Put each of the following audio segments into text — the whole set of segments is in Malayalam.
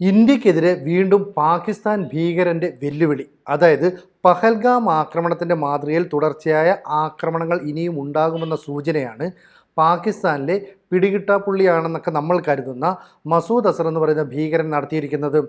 ഇന്ത്യക്കെതിരെ വീണ്ടും പാകിസ്ഥാൻ ഭീകരന്റെ വെല്ലുവിളി അതായത് പഹൽഗാം ആക്രമണത്തിന്റെ മാതൃകയിൽ തുടർച്ചയായ ആക്രമണങ്ങൾ ഇനിയും ഉണ്ടാകുമെന്ന സൂചനയാണ് പാകിസ്ഥാനിലെ പിടികിട്ടാപ്പുള്ളിയാണെന്നൊക്കെ നമ്മൾ കരുതുന്ന മസൂദ് അസർ എന്ന് പറയുന്ന ഭീകരൻ നടത്തിയിരിക്കുന്നത്.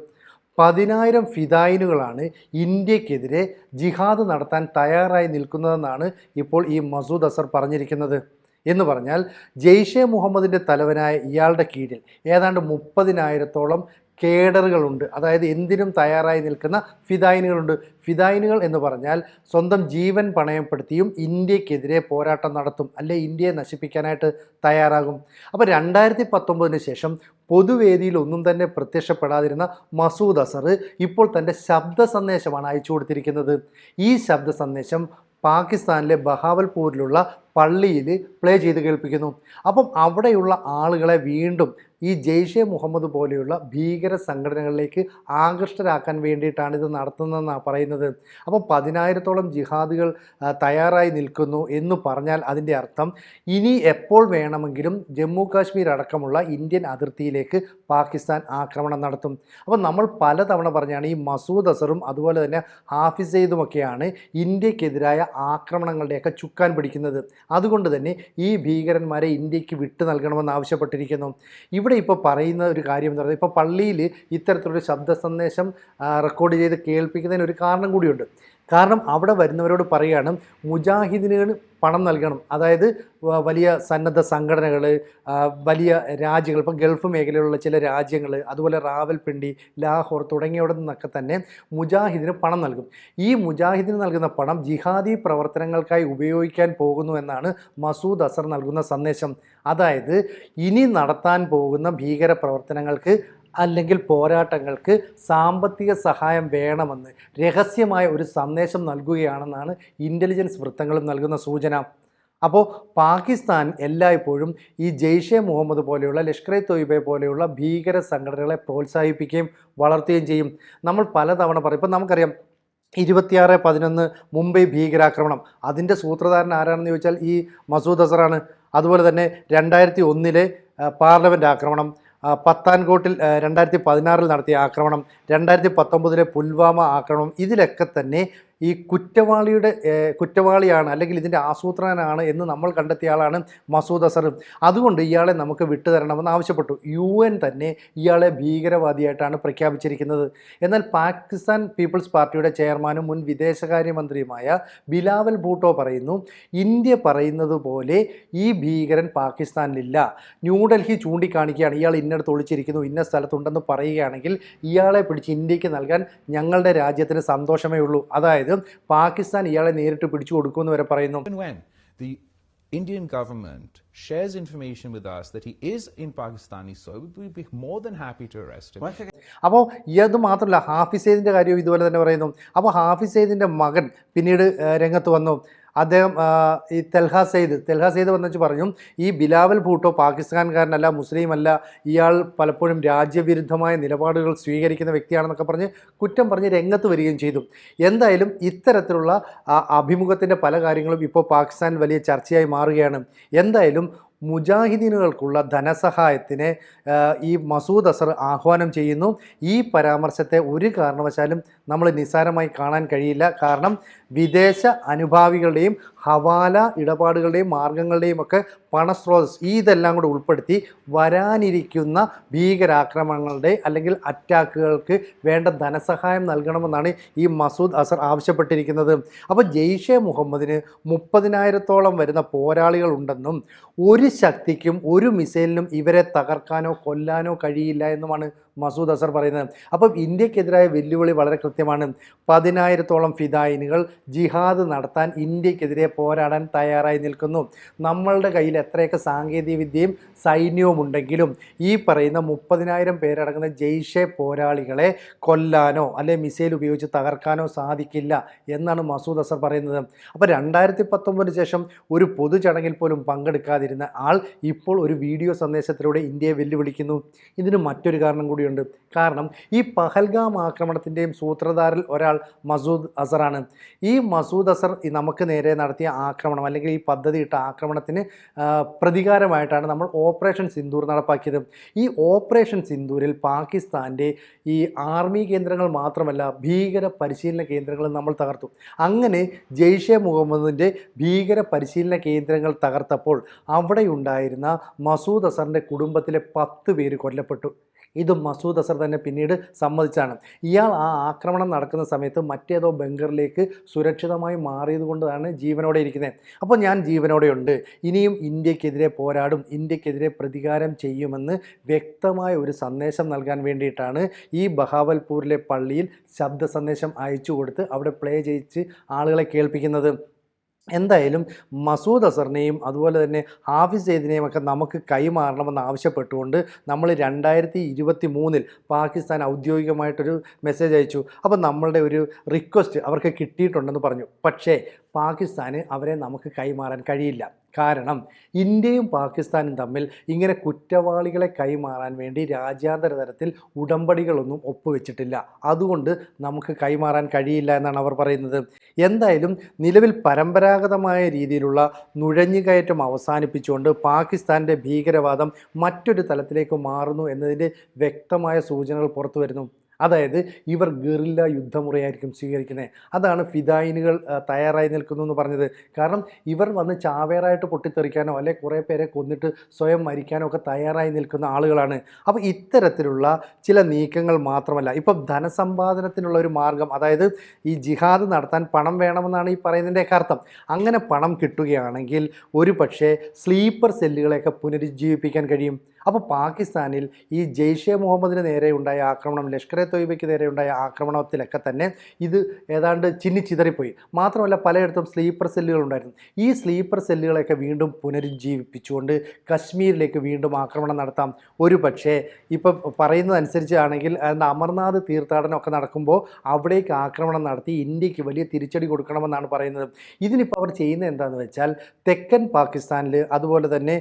പതിനായിരം ഫിദായിനുകളാണ് ഇന്ത്യക്കെതിരെ ജിഹാദ് നടത്താൻ തയ്യാറായി നിൽക്കുന്നതെന്നാണ് ഇപ്പോൾ ഈ മസൂദ് അസർ പറഞ്ഞിരിക്കുന്നത്. എന്ന് പറഞ്ഞാൽ ജെയ്ഷെ മുഹമ്മദിന്റെ തലവനായ ഇയാളുടെ കീഴിൽ ഏതാണ്ട് മുപ്പതിനായിരത്തോളം കേഡറുകളുണ്ട്. അതായത് എന്തിനും തയ്യാറായി നിൽക്കുന്ന ഫിദായിനുകളുണ്ട്. ഫിദായിനുകൾ എന്ന് പറഞ്ഞാൽ സ്വന്തം ജീവൻ പണയപ്പെടുത്തിയും ഇന്ത്യക്കെതിരെ പോരാട്ടം നടത്തും അല്ലെ ഇന്ത്യയെ നശിപ്പിക്കാനായിട്ട് തയ്യാറാകും. അപ്പോൾ രണ്ടായിരത്തി പത്തൊമ്പതിന് ശേഷം പൊതുവേദിയിൽ ഒന്നും തന്നെ പ്രത്യക്ഷപ്പെടാതിരുന്ന മസൂദ് അസർ ഇപ്പോൾ തന്റെ ശബ്ദ സന്ദേശമാണ് അയച്ചു കൊടുത്തിരിക്കുന്നത്. ഈ ശബ്ദ സന്ദേശം പാകിസ്ഥാനിലെ ബഹാവൽപൂരിലുള്ള പള്ളിയിൽ പ്ലേ ചെയ്ത് കേൾപ്പിക്കുന്നു. അപ്പം അവിടെയുള്ള ആളുകളെ വീണ്ടും ഈ ജെയ്ഷെ മുഹമ്മദ് പോലെയുള്ള ഭീകര സംഘടനകളിലേക്ക് ആകൃഷ്ടരാക്കാൻ വേണ്ടിയിട്ടാണ് ഇത് നടത്തുന്നതെന്നാണ് പറയുന്നത്. അപ്പം പതിനായിരത്തോളം ജിഹാദുകൾ തയ്യാറായി നിൽക്കുന്നു എന്ന് പറഞ്ഞാൽ അതിന്റെ അർത്ഥം ഇനി എപ്പോൾ വേണമെങ്കിലും ജമ്മു കാശ്മീർ അടക്കമുള്ള ഇന്ത്യൻ അതിർത്തിയിലേക്ക് പാകിസ്ഥാൻ ആക്രമണം നടത്തും. അപ്പം നമ്മൾ പലതവണ പറഞ്ഞാണ് ഈ മസൂദ് അസറും അതുപോലെ തന്നെ ഹാഫിസ് സെയ്ദുമൊക്കെയാണ് ഇന്ത്യക്കെതിരായ ആക്രമണങ്ങളുടെയൊക്കെ ചുക്കാൻ പിടിക്കുന്നത്. അതുകൊണ്ട് തന്നെ ഈ ഭീകരന്മാരെ ഇന്ത്യയ്ക്ക് വിട്ടു നൽകണമെന്ന് ആവശ്യപ്പെട്ടിരിക്കുന്നു. ഇവിടെ ഇപ്പോൾ പറയുന്ന ഒരു കാര്യം എന്ന് പറയുന്നത് ഇപ്പോൾ പള്ളിയിൽ ഇത്തരത്തിലൊരു ശബ്ദ സന്ദേശം റെക്കോർഡ് ചെയ്ത് കേൾപ്പിക്കുന്നതിന് ഒരു കാരണം കൂടിയുണ്ട്. കാരണം അവിടെ വരുന്നവരോട് പറയുകയാണ് മുജാഹിദിനുകൾ പണം നൽകണം. അതായത് വലിയ സന്നദ്ധ സംഘടനകൾ വലിയ രാജ്യങ്ങൾ ഇപ്പം ഗൾഫ് മേഖലയിലുള്ള ചില രാജ്യങ്ങൾ അതുപോലെ റാവൽപിണ്ടി ലാഹോർ തുടങ്ങിയവിടെ നിന്നൊക്കെ തന്നെ മുജാഹിദിന് പണം നൽകും. ഈ മുജാഹിദിന് നൽകുന്ന പണം ജിഹാദി പ്രവർത്തനങ്ങൾക്കായി ഉപയോഗിക്കാൻ പോകുന്നു എന്നാണ് മസൂദ് അസർ നൽകുന്ന സന്ദേശം. അതായത് ഇനി നടത്താൻ പോകുന്ന ഭീകര പ്രവർത്തനങ്ങൾക്ക് അല്ലെങ്കിൽ പോരാട്ടങ്ങൾക്ക് സാമ്പത്തിക സഹായം വേണമെന്ന് രഹസ്യമായ ഒരു സന്ദേശം നൽകുകയാണെന്നാണ് ഇന്റലിജൻസ് വൃത്തങ്ങളും നൽകുന്ന സൂചന. അപ്പോൾ പാകിസ്ഥാൻ എല്ലായ്പ്പോഴും ഈ ജെയ്ഷെ മുഹമ്മദ് പോലെയുള്ള ലഷ്കർ ഇ തൊയ്ബെ പോലെയുള്ള ഭീകര സംഘടനകളെ പ്രോത്സാഹിപ്പിക്കുകയും വളർത്തുകയും ചെയ്യും. നമ്മൾ പലതവണ പറയും. ഇപ്പം നമുക്കറിയാം ഇരുപത്തിയാറ് പതിനൊന്ന് മുംബൈ ഭീകരാക്രമണം. അതിന്റെ സൂത്രധാരൻ ആരാണെന്ന് ചോദിച്ചാൽ ഈ മസൂദ് അസറാണ്. അതുപോലെ തന്നെ രണ്ടായിരത്തി ഒന്നിലെ പാർലമെന്റ് ആക്രമണം. പത്താൻകോട്ടിൽ രണ്ടായിരത്തി പതിനാറിൽ നടത്തിയ ആക്രമണം രണ്ടായിരത്തി പത്തൊമ്പതിലെ പുൽവാമ ആക്രമണം ഇതിലൊക്കെ തന്നെ ഈ കുറ്റവാളിയുടെ കുറ്റവാളിയാണ് അല്ലെങ്കിൽ ഇതിന്റെ ആസൂത്രകനാണ് എന്ന് നമ്മൾ കണ്ടെത്തിയ ആളാണ് മസൂദ് അസർ. അതുകൊണ്ട് ഇയാളെ നമുക്ക് വിട്ടുതരണമെന്ന് ആവശ്യപ്പെട്ടു. യു എൻ തന്നെ ഇയാളെ ഭീകരവാദിയായിട്ടാണ് പ്രഖ്യാപിച്ചിരിക്കുന്നത്. എന്നാൽ പാകിസ്ഥാൻ പീപ്പിൾസ് പാർട്ടിയുടെ ചെയർമാനും മുൻ വിദേശകാര്യമന്ത്രിയുമായ ബിലാവൽ ഭൂട്ടോ പറയുന്നു ഇന്ത്യ പറയുന്നത് പോലെ ഈ ഭീകരൻ പാകിസ്ഥാനിലില്ല. ന്യൂഡൽഹി ചൂണ്ടിക്കാണിക്കുകയാണ്. ഇയാൾ ഇന്നടത്ത് ഒളിച്ചിരിക്കുന്നു ഇന്ന സ്ഥലത്തുണ്ടെന്ന് പറയുകയാണെങ്കിൽ ഇയാളെ പിടിച്ച് ഇന്ത്യയ്ക്ക് നൽകാൻ ഞങ്ങളുടെ രാജ്യത്തിന് സന്തോഷമേ ഉള്ളൂ അതായത് അതായത് പാകിസ്ഥാൻ ഇയാളെ നേരിട്ട് പിടിച്ചു കൊടുക്കുമെന്ന് വരെ പറയുന്നു. ഇന്ത്യൻ ഗവൺമെന്റ് ഷെയർസ് ഇൻഫർമേഷൻ അപ്പോ ഇത് മാത്രമല്ല ഹാഫിസ് സൈദിന്റെ കാര്യം ഇതുപോലെ തന്നെ പറയുന്നു. അപ്പോൾ ഹാഫിസ് സൈദിന്റെ മകൻ പിന്നീട് രംഗത്ത് വന്നു. അദ്ദേഹം ഈ തെൽഹ സെയ്ദ് തെൽഹ സെയ്ദ് വന്നു വെച്ച് പറഞ്ഞു ഈ ബിലാവൽ ഭൂട്ടോ പാകിസ്ഥാൻകാരനല്ല മുസ്ലിം അല്ല ഇയാൾ പലപ്പോഴും രാജ്യവിരുദ്ധമായ നിലപാടുകൾ സ്വീകരിക്കുന്ന വ്യക്തിയാണെന്നൊക്കെ പറഞ്ഞ് കുറ്റം പറഞ്ഞ് രംഗത്ത് വരികയും ചെയ്തു. എന്തായാലും ഇത്തരത്തിലുള്ള അഭിമുഖത്തിന്റെ പല കാര്യങ്ങളും ഇപ്പോൾ പാകിസ്ഥാൻ വലിയ ചർച്ചയായി മാറുകയാണ്. എന്തായാലും മുജാഹിദീനുകൾക്കുള്ള ധനസഹായത്തിന് ഈ മസൂദ് അസർ ആഹ്വാനം ചെയ്യുന്നു. ഈ പരാമർശത്തെ ഒരു കാരണവശാലും നമ്മൾ നിസ്സാരമായി കാണാൻ കഴിയില്ല. കാരണം വിദേശ അനുഭാവികളുടെയും ഹവാല ഇടപാടുകളുടെയും മാർഗങ്ങളുടെയും ഒക്കെ പണസ്രോതസ് ഇതെല്ലാം കൂടെ ഉൾപ്പെടുത്തി വരാനിരിക്കുന്ന ഭീകരാക്രമണങ്ങളുടെ അല്ലെങ്കിൽ അറ്റാക്കുകൾക്ക് വേണ്ട ധനസഹായം നൽകണമെന്നാണ് ഈ മസൂദ് അസർ ആവശ്യപ്പെട്ടിരിക്കുന്നത്. അപ്പോൾ ജെയ്ഷെ മുഹമ്മദിന് മുപ്പതിനായിരത്തോളം വരുന്ന പോരാളികൾ ഉണ്ടെന്നും ഒരു ശക്തിക്കും ഒരു മിസൈലിനും ഇവരെ തകർക്കാനോ കൊല്ലാനോ കഴിയില്ല എന്നുമാണ് മസൂദ് അസർ പറയുന്നത്. അപ്പം ഇന്ത്യക്കെതിരായ വെല്ലുവിളി വളരെ കൃത്യമാണ്. പതിനായിരത്തോളം ഫിദായിനുകൾ ജിഹാദ് നടത്താൻ ഇന്ത്യക്കെതിരെ പോരാടാൻ തയ്യാറായി നിൽക്കുന്നു. നമ്മളുടെ കയ്യിൽ എത്രയൊക്കെ സാങ്കേതിക വിദ്യയും സൈന്യവും ഉണ്ടെങ്കിലും ഈ പറയുന്ന മുപ്പതിനായിരം പേരടങ്ങുന്ന ജെയ്ഷെ പോരാളികളെ കൊല്ലാനോ അല്ലെ മിസൈൽ ഉപയോഗിച്ച് തകർക്കാനോ സാധിക്കില്ല എന്നാണ് മസൂദ് അസർ പറയുന്നത്. അപ്പോൾ രണ്ടായിരത്തി പത്തൊമ്പതിന് ശേഷം ഒരു പൊതുചടങ്ങിൽ പോലും പങ്കെടുക്കാതിരുന്ന ആൾ ഇപ്പോൾ ഒരു വീഡിയോ സന്ദേശത്തിലൂടെ ഇന്ത്യയെ വെല്ലുവിളിക്കുന്നു. ഇതിന് മറ്റൊരു കാരണം കൂടിയുണ്ട്. കാരണം ഈ പഹൽഗാം ആക്രമണത്തിന്റെയും സൂത്രധാരിൽ ഒരാൾ മസൂദ് അസറാണ്. ഈ മസൂദ് അസർ നമുക്ക് നേരെ നടത്തിയ ആക്രമണം അല്ലെങ്കിൽ ഈ പദ്ധതി ഇട്ട ആക്രമണത്തിന് പ്രതികാരമായിട്ടാണ് നമ്മൾ ഓപ്പറേഷൻ സിന്ദൂർ നടപ്പാക്കിയത്. ഈ ഓപ്പറേഷൻ സിന്ദൂരിൽ പാകിസ്ഥാന്റെ ഈ ആർമി കേന്ദ്രങ്ങൾ മാത്രമല്ല ഭീകര പരിശീലന കേന്ദ്രങ്ങളും നമ്മൾ തകർത്തു. അങ്ങനെ ജെയ്ഷെ മുഹമ്മദിന്റെ ഭീകര പരിശീലന കേന്ദ്രങ്ങൾ തകർത്തപ്പോൾ അവിടെയുണ്ടായിരുന്ന മസൂദ് അസറിന്റെ കുടുംബത്തിലെ പത്ത് പേര് കൊല്ലപ്പെട്ടു. ഇത് മസൂദ് അസർ തന്നെ പിന്നീട് സമ്മതിച്ചാണ്. ഇയാൾ ആ ആക്രമണം നടക്കുന്ന സമയത്ത് മറ്റേതോ ബങ്കറിലേക്ക് സുരക്ഷിതമായി മാറിയതുകൊണ്ടാണ് ജീവനോടെ ഇരിക്കുന്നത്. അപ്പോൾ ഞാൻ ജീവനോടെയുണ്ട്. ഇനിയും ഇന്ത്യക്കെതിരെ പോരാടും ഇന്ത്യക്കെതിരെ പ്രതികാരം ചെയ്യുമെന്ന് വ്യക്തമായ ഒരു സന്ദേശം നൽകാൻ വേണ്ടിയിട്ടാണ് ഈ ബഹാവൽപൂരിലെ പള്ളിയിൽ ശബ്ദ സന്ദേശം അയച്ചു കൊടുത്ത് അവിടെ പ്ലേ ചെയ്യിച്ച് ആളുകളെ കേൾപ്പിക്കുന്നത്. എന്തായാലും മസൂദ് അസറിനെയും അതുപോലെ തന്നെ ഹാഫിസ് സെയ്ദിനെയും ഒക്കെ നമുക്ക് കൈമാറണമെന്ന് ആവശ്യപ്പെട്ടുകൊണ്ട് നമ്മൾ രണ്ടായിരത്തി ഇരുപത്തി മൂന്നിൽ പാകിസ്ഥാൻ ഔദ്യോഗികമായിട്ടൊരു മെസ്സേജ് അയച്ചു. അപ്പോൾ നമ്മളുടെ ഒരു റിക്വസ്റ്റ് അവർക്ക് കിട്ടിയിട്ടുണ്ടെന്ന് പറഞ്ഞു. പക്ഷേ പാകിസ്ഥാന് അവരെ നമുക്ക് കൈമാറാൻ കഴിയില്ല. കാരണം ഇന്ത്യയും പാകിസ്ഥാനും തമ്മിൽ ഇങ്ങനെ കുറ്റവാളികളെ കൈമാറാൻ വേണ്ടി രാജ്യാന്തര തലത്തിൽ ഉടമ്പടികളൊന്നും ഒപ്പുവെച്ചിട്ടില്ല. അതുകൊണ്ട് നമുക്ക് കൈമാറാൻ കഴിയില്ല എന്നാണ് അവർ പറയുന്നത്. എന്തായാലും നിലവിൽ പരമ്പരാഗതമായ രീതിയിലുള്ള നുഴഞ്ഞുകയറ്റം അവസാനിപ്പിച്ചുകൊണ്ട് പാകിസ്ഥാന്റെ ഭീകരവാദം മറ്റൊരു തലത്തിലേക്ക് മാറുന്നു എന്നതിന്റെ വ്യക്തമായ സൂചനകൾ പുറത്തു വരുന്നു. അതായത് ഇവർ ഗറില്ല യുദ്ധമുറയായിരിക്കും സ്വീകരിക്കുന്നത് അതാണ് ഫിദായിനുകൾ തയ്യാറായി നിൽക്കുന്നു എന്ന് പറഞ്ഞത്. കാരണം ഇവർ വന്ന് ചാവേറായിട്ട് പൊട്ടിത്തെറിക്കാനോ അല്ലെ കുറേ പേരെ കൊന്നിട്ട് സ്വയം മരിക്കാനോ ഒക്കെ തയ്യാറായി നിൽക്കുന്ന ആളുകളാണ്. അപ്പോൾ ഇത്തരത്തിലുള്ള ചില നീക്കങ്ങൾ മാത്രമല്ല ഇപ്പം ധനസമ്പാദനത്തിനുള്ള ഒരു മാർഗം അതായത് ഈ ജിഹാദ് നടത്താൻ പണം വേണമെന്നാണ് ഈ പറയുന്നതിന്റെയൊക്കെ അർത്ഥം. അങ്ങനെ പണം കിട്ടുകയാണെങ്കിൽ ഒരു പക്ഷേ സ്ലീപ്പർ സെല്ലുകളെയൊക്കെ പുനരുജ്ജീവിപ്പിക്കാൻ കഴിയും. അപ്പോൾ പാകിസ്ഥാനിൽ ഈ ജെയ്ഷെ മുഹമ്മദിന് നേരെ ഉണ്ടായ ആക്രമണം ലഷ്കർ എ തൊയ്ബയ്ക്ക് നേരെ ഉണ്ടായ ആക്രമണത്തിലൊക്കെ തന്നെ ഇത് ഏതാണ്ട് ചിന്നിച്ചിതറിപ്പോയി മാത്രമല്ല പലയിടത്തും സ്ലീപ്പർ സെല്ലുകൾ ഉണ്ടായിരുന്നു. ഈ സ്ലീപ്പർ സെല്ലുകളെയൊക്കെ വീണ്ടും പുനരുജ്ജീവിപ്പിച്ചുകൊണ്ട് കശ്മീരിലേക്ക് വീണ്ടും ആക്രമണം നടത്താം. ഒരു പക്ഷേ ഇപ്പം പറയുന്നതനുസരിച്ചാണെങ്കിൽ അമർനാഥ് തീർത്ഥാടനമൊക്കെ നടക്കുമ്പോൾ അവിടേക്ക് ആക്രമണം നടത്തി ഇന്ത്യയ്ക്ക് വലിയ തിരിച്ചടി കൊടുക്കണമെന്നാണ് പറയുന്നത്. ഇതിനിപ്പോൾ അവർ ചെയ്യുന്നത് എന്താണെന്ന് വെച്ചാൽ തെക്കൻ പാകിസ്ഥാനിൽ അതുപോലെ തന്നെ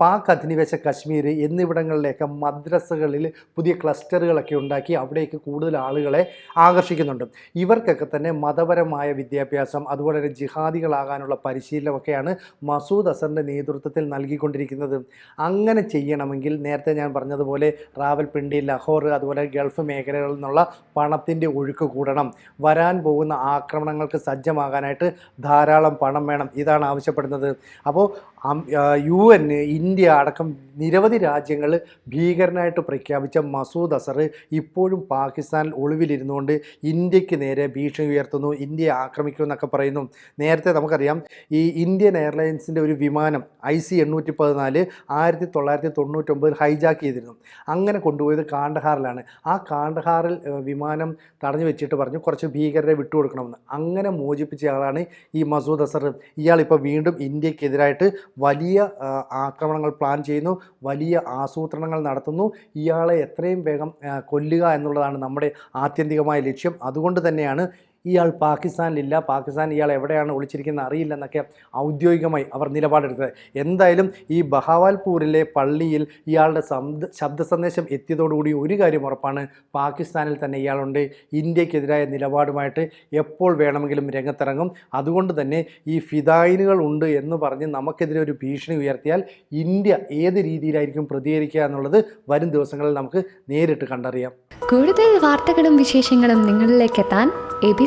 പാക് അധിനിവേശ കശ്മീർ എന്നിവിടങ്ങളിലേക്ക് മദ്രസകളിൽ പുതിയ ക്ലസ്റ്ററുകളൊക്കെ ഉണ്ടാക്കി അവിടേക്ക് കൂടുതൽ ആളുകളെ ആകർഷിക്കുന്നുണ്ട്. ഇവർക്കൊക്കെ തന്നെ മതപരമായ വിദ്യാഭ്യാസം അതുപോലെ തന്നെ ജിഹാദികളാകാനുള്ള പരിശീലനമൊക്കെയാണ് മസൂദ് അസറിന്റെ നേതൃത്വത്തിൽ നൽകിക്കൊണ്ടിരിക്കുന്നത്. അങ്ങനെ ചെയ്യണമെങ്കിൽ നേരത്തെ ഞാൻ പറഞ്ഞതുപോലെ റാവൽപിണ്ടി ലഹോർ അതുപോലെ ഗൾഫ് മേഖലകളിൽ നിന്നുള്ള പണത്തിന്റെ ഒഴുക്ക് കൂടണം. വരാൻ പോകുന്ന ആക്രമണങ്ങൾക്ക് സജ്ജമാകാനായിട്ട് ധാരാളം പണം വേണം. ഇതാണ് ആവശ്യപ്പെടുന്നത്. അപ്പോൾ യു എൻ ഇന്ത്യ അടക്കം നിരവധി രാജ്യങ്ങൾ ഭീകരനായിട്ട് പ്രഖ്യാപിച്ച മസൂദ് അസർ ഇപ്പോഴും പാകിസ്ഥാനിൽ ഒളിവിലിരുന്നുകൊണ്ട് ഇന്ത്യയ്ക്ക് നേരെ ഭീഷണി ഉയർത്തുന്നു ഇന്ത്യയെ ആക്രമിക്കുമെന്നൊക്കെ പറയുന്നു. നേരത്തെ നമുക്കറിയാം ഈ ഇന്ത്യൻ എയർലൈൻസിന്റെ ഒരു വിമാനം ഐ സി എണ്ണൂറ്റി പതിനാല് ആയിരത്തി തൊള്ളായിരത്തി തൊണ്ണൂറ്റൊമ്പതിൽ ഹൈജാക്ക് ചെയ്തിരുന്നു. അങ്ങനെ കൊണ്ടുപോയത് കാണ്ഡഹാറിലാണ്. ആ കാണ്ഡഹാറിൽ വിമാനം തടഞ്ഞു വെച്ചിട്ട് പറഞ്ഞു കുറച്ച് ഭീകരരെ വിട്ടുകൊടുക്കണമെന്ന്. അങ്ങനെ മോചിപ്പിച്ച ആളാണ് ഈ മസൂദ് അസർ. ഇയാളിപ്പോൾ വീണ്ടും ഇന്ത്യക്കെതിരായിട്ട് വലിയ ആക്രമണങ്ങൾ പ്ലാൻ ചെയ്യുന്നു വലിയ ആസൂത്രണങ്ങൾ നടത്തുന്നു. ഇയാളെ എത്രയും വേഗം കൊല്ലുക എന്നുള്ളതാണ് നമ്മുടെ ആത്യന്തികമായ ലക്ഷ്യം. അതുകൊണ്ട് തന്നെയാണ് ഇയാൾ പാകിസ്ഥാനിലില്ല. പാകിസ്ഥാൻ ഇയാൾ എവിടെയാണ് ഒളിച്ചിരിക്കുന്നത് അറിയില്ലെന്നൊക്കെ ഔദ്യോഗികമായി അവർ നിലപാടെടുത്തത്. എന്തായാലും ഈ ബഹാവാൽപൂരിലെ പള്ളിയിൽ ഇയാളുടെ ശബ്ദ സന്ദേശം എത്തിയതോടുകൂടി ഒരു കാര്യം ഉറപ്പാണ്. പാകിസ്ഥാനിൽ തന്നെ ഇയാളുണ്ട്. ഇന്ത്യക്കെതിരായ നിലപാടുമായിട്ട് എപ്പോൾ വേണമെങ്കിലും രംഗത്തിറങ്ങും. അതുകൊണ്ട് തന്നെ ഈ ഫിദായിനുകൾ ഉണ്ട് എന്ന് പറഞ്ഞ് നമുക്കെതിരെ ഒരു ഭീഷണി ഉയർത്തിയാൽ ഇന്ത്യ ഏത് രീതിയിലായിരിക്കും പ്രതികരിക്കുക എന്നുള്ളത് വരും ദിവസങ്ങളിൽ നമുക്ക് നേരിട്ട് കണ്ടറിയാം. കൂടുതൽ വാർത്തകളും വിശേഷങ്ങളും നിങ്ങളിലേക്ക് എത്താൻ A B